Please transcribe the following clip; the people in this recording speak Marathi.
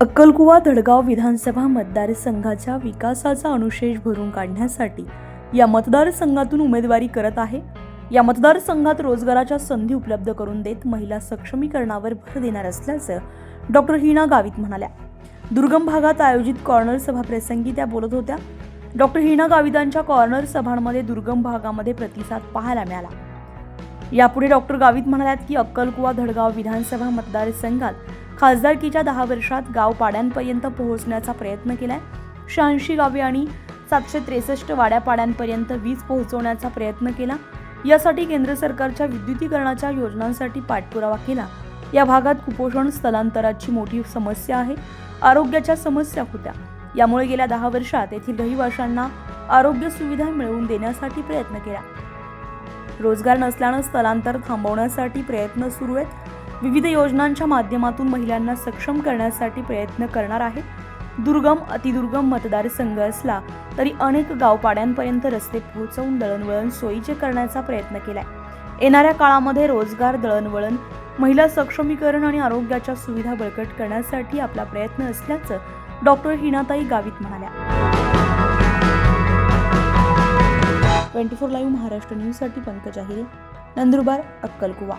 अक्कलकुवा धडगाव विधानसभा मतदारसंघाच्या विकासाचा अनुशेष भरून काढण्यासाठी या मतदारसंघातून उमेदवारी करत आहे. या मतदारसंघात रोजगाराच्या संधी उपलब्ध करून देत महिला सक्षमीकरणावर भर देणार असल्याचं डॉक्टर हिना गावित म्हणाल्या. दुर्गम भागात आयोजित कॉर्नर सभाप्रसंगी त्या बोलत होत्या. डॉक्टर हिना गावितांच्या कॉर्नर सभांमध्ये दुर्गम भागामध्ये प्रतिसाद पाहायला मिळाला. यापुढे डॉक्टर गावित म्हणाल्यात की अक्कलकुवा धडगाव विधानसभा मतदारसंघात खासदारकीच्या दहा वर्षात गाव पाड्यांपर्यंत पोहोचण्याचा प्रयत्न केलाय. शहाऐंशी गावे आणि सातशे त्रेसष्ट वाड्यापाड्यांपर्यंत वीज पोहोचवण्याचा प्रयत्न केला. यासाठी केंद्र सरकारच्या विद्युतीकरणाच्या योजनांसाठी पाठपुरावा केला. या भागात कुपोषण स्थलांतराची मोठी समस्या आहे. आरोग्याच्या समस्या होत्या. यामुळे गेल्या दहा वर्षात येथील रहिवाशांना आरोग्य सुविधा मिळवून देण्यासाठी प्रयत्न केला. रोजगार नसल्यानं स्थलांतर थांबवण्यासाठी प्रयत्न सुरू आहेत. विविध योजनांच्या माध्यमातून महिलांना सक्षम करण्यासाठी प्रयत्न करणार आहे दुर्गम अतिदुर्गम मतदारसंघ असला तरी अनेक गावपाड्यांपर्यंत रस्ते पोहोचवून दळणवळण सोयीचे करण्याचा प्रयत्न केलाय. येणाऱ्या काळामध्ये रोजगार दळणवळण महिला सक्षमीकरण आणि आरोग्याच्या सुविधा बळकट करण्यासाठी आपला प्रयत्न असल्याचं डॉक्टर हिनाताई गावित म्हणाल्या. ट्वेंटी फोर लाईव्ह महाराष्ट्र न्यूजसाठी पंकज आहिरे नंदुरबार अक्कलकुवा.